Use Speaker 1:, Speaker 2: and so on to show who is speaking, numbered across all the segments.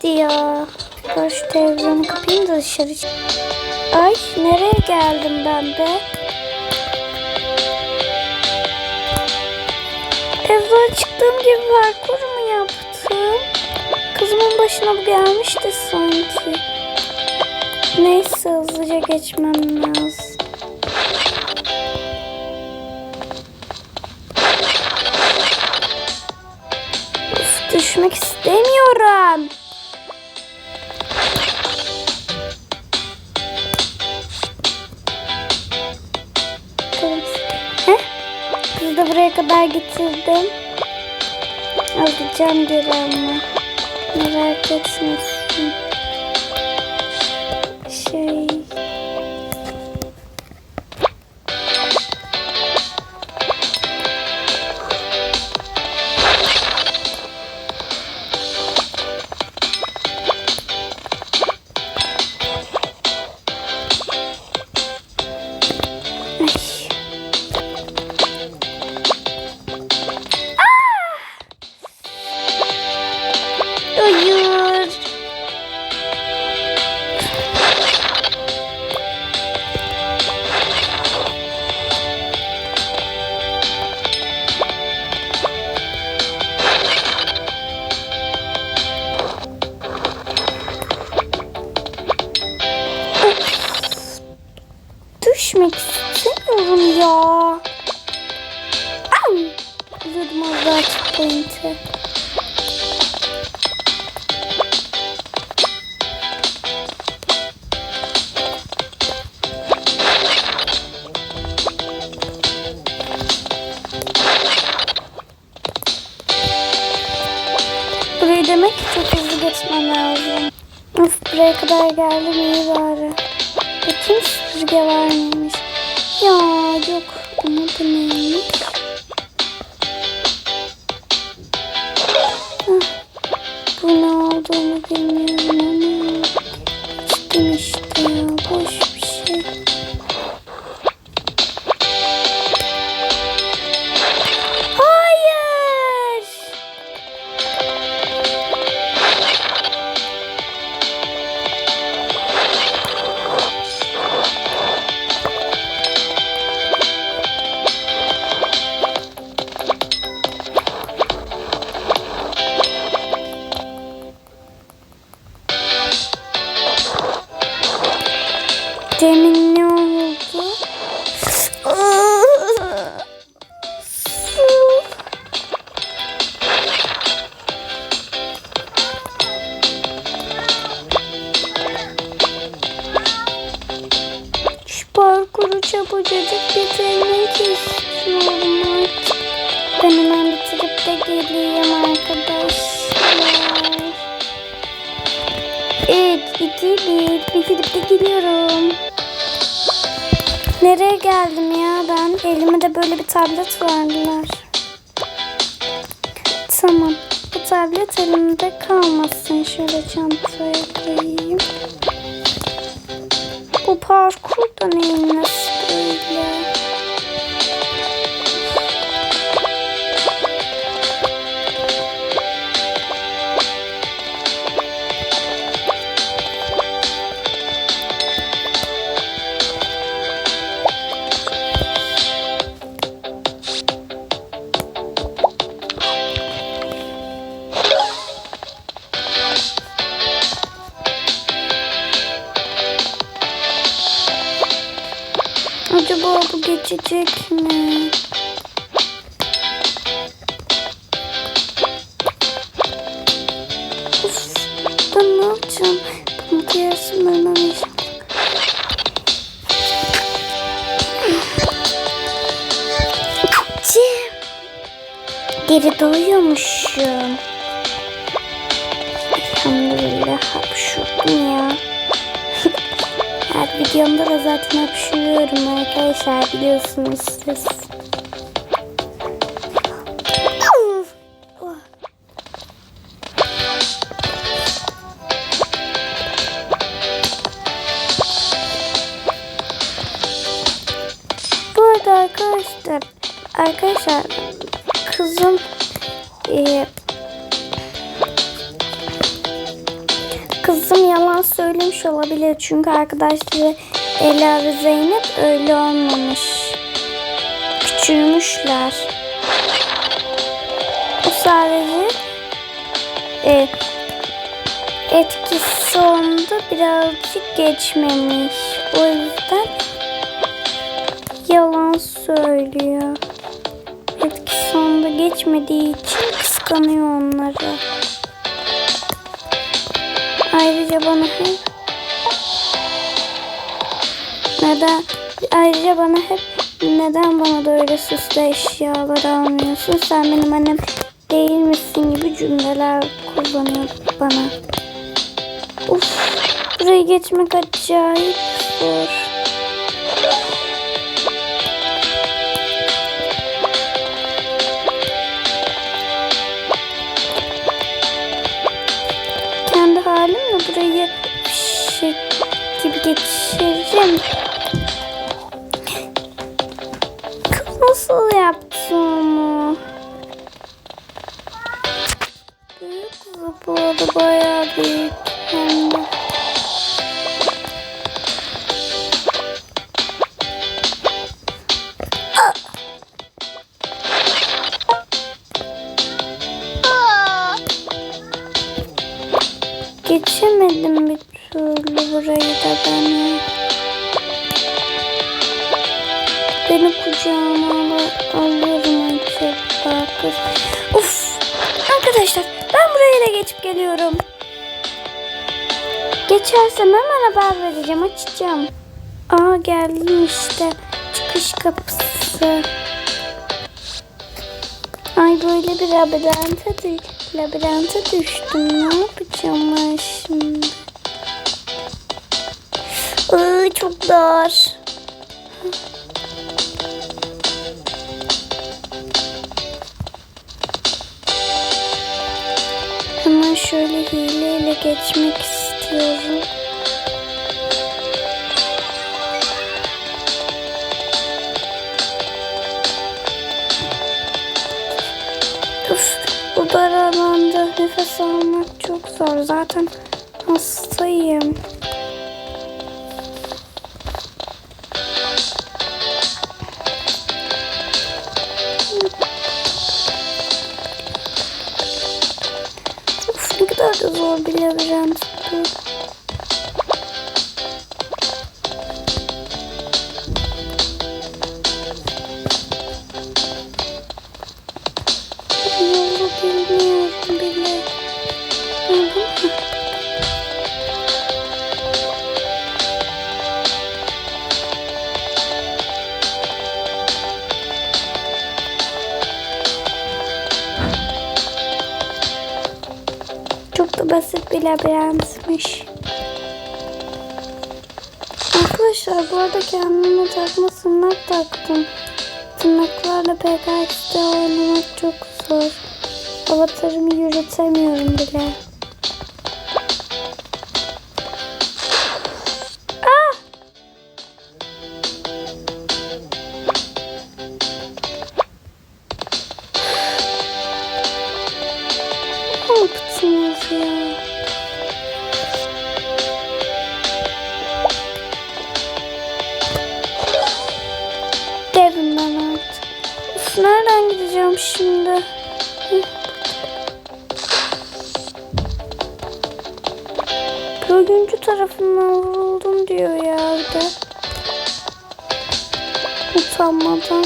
Speaker 1: gitti ya. Dur şu televizyonu kapayım da dışarı çık- Ay nereye geldim ben be? Evden çıktığım gibi parkur mu yaptım? Kızımın başına bu gelmişti sanki. Neyse hızlıca geçmem lazım. Üf, düşmek istemiyorum. Da buraya kadar getirdim. Alacağım geri ama. Merak etmesin. Demek ki çok hızlı geçmem lazım. Of buraya kadar geldim iyi bari. Bakayım süpürge var mıymış? Ya yok. Ama bu neymiş? Hah, Bu ne olduğunu bilmiyorum Nereye geldim ya ben? Elime de böyle bir tablet verdiler. Tamam. Bu tablet elimde kalmasın. Şöyle çantaya koyayım. Bu parkur da nesi böyle? Of, ben ne yapacağım? Bunu ben arayacağım. Cem. Geri doyuyormuşum. Elhamdülillah hapşurdum ya. Videomda da zaten hapşuruyorum arkadaşlar biliyorsunuz siz. Arkadaşlar arkadaşlar kızım e, Kızım yalan söylemiş olabilir. Çünkü arkadaşları Ela ve Zeynep öyle olmamış. Küçülmüşler. O sadece e, etkisi onda birazcık geçmemiş. O yüzden yalan söylüyor. Etkisi onda geçmediği için kıskanıyor onları. Bana hep neden ayrıca bana hep neden bana da öyle süslü eşyalar almıyorsun? Sen benim annem değil misin gibi cümleler kullanıyor bana. Uf, burayı geçmek acayip zor. Geçireceğim. Kız nasıl yaptı onu? Büyük zıpladı bayağı büyük. Hem de. Kız. Uf! Arkadaşlar ben buraya da geçip geliyorum. Geçersem hemen haber vereceğim. Açacağım. Aa geldim işte. Çıkış kapısı. Ay böyle bir labirente, labirente düştüm. Ne yapacağım ben şimdi? Iı, çok dar. Şöyle hileyle geçmek istiyorum. Uf, bu dar alanda nefes almak çok zor. Zaten hastayım. Kadar Çok basit bir labirentmiş. Arkadaşlar bu arada kendime takma tırnak taktım. Tırnaklarla PKX'de oynamak çok zor. Avatarımı yürütemiyorum bile. Diyor ya de. Utanmadan.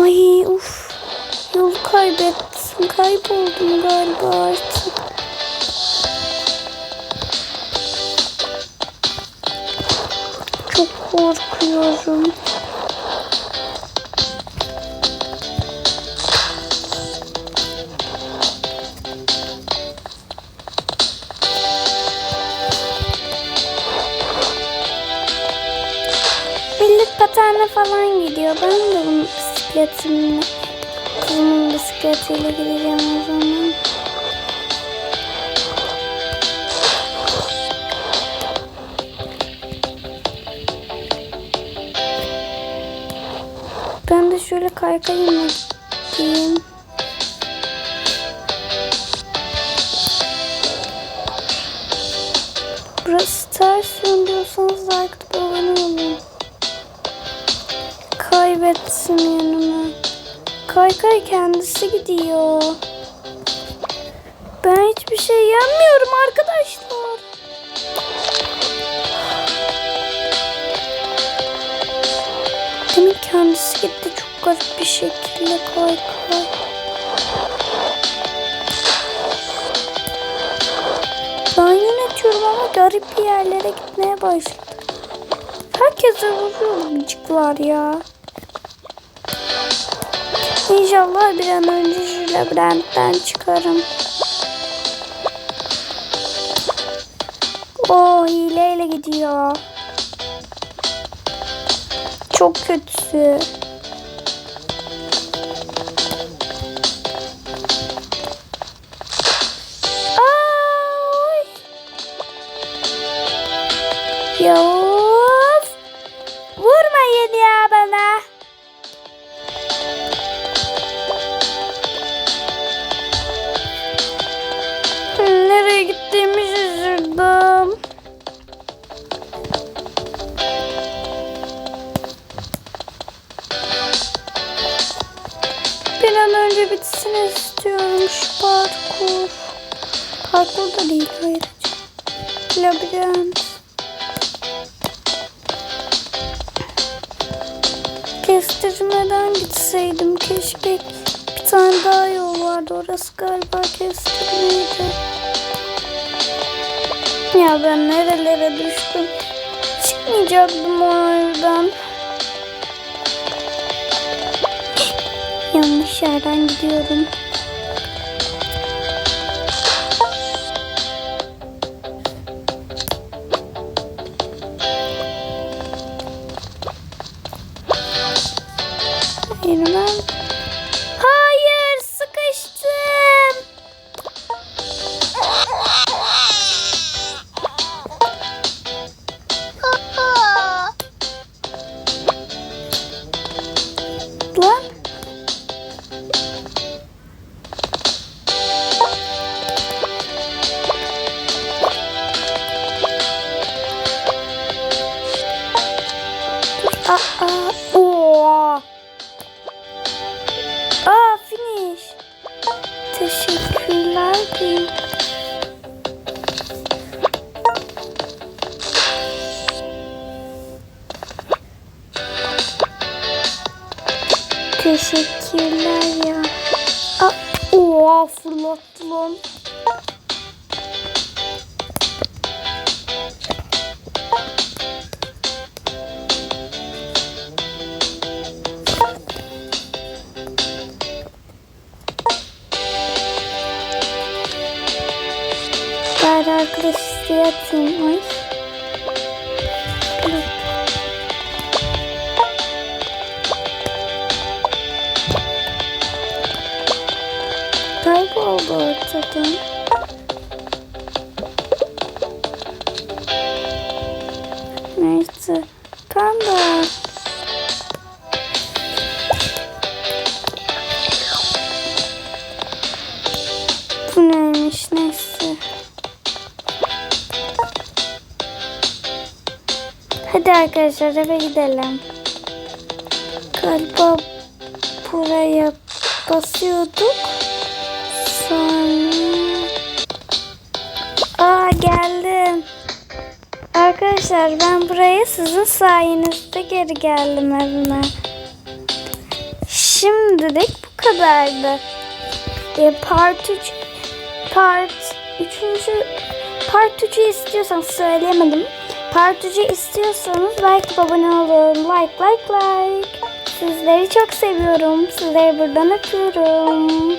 Speaker 1: Ay uf. Yol kaybettim. Kayboldum galiba artık. Çok korkuyorum. Millet patenle falan gidiyor. Ben de bunun bisikletimle, kızımın bisikletiyle gideceğim o zaman. Ben de şöyle kaykayımla gideyim. Burası ters yön diyorsanız like abone olun. Kaybettim yanımı. Kaykay kendisi gidiyor. Ben hiçbir şey yanmıyorum arkadaşlar. Demin kendisi gitti çok garip bir şekilde kaykay. Ben yönetiyorum ama garip bir yerlere gitmeye başladı. Herkese vuruyor gıcıklar ya. İnşallah bir an önce şu labirentten çıkarım. O hileyle gidiyor. Çok kötüsü. Ay. Ya şu parkur. Da değil ayrıca. Labirent. Kestirmeden gitseydim keşke. Bir tane daha yol vardı. Orası galiba kestirmeydi. Ya ben nerelere düştüm. Çıkmayacaktım o evden. Yanlış yerden gidiyorum. Aa, oo. Aa, finish. Teşekkürler. Teşekkürler ya. Aa, oha fırlattı lan. Atayım. Ay. Kayboldu ortadan. Neyse. Panda. Arkadaşlar eve gidelim. Galiba buraya basıyorduk. Sonra... Aa geldim. Arkadaşlar ben buraya sizin sayenizde geri geldim evime. Şimdilik bu kadardı. E, part 3 part 3. part 3'ü istiyorsanız söyleyemedim. Part 3'ü istiyorsanız like abone olun. Like like like. Sizleri çok seviyorum. Sizleri buradan öpüyorum.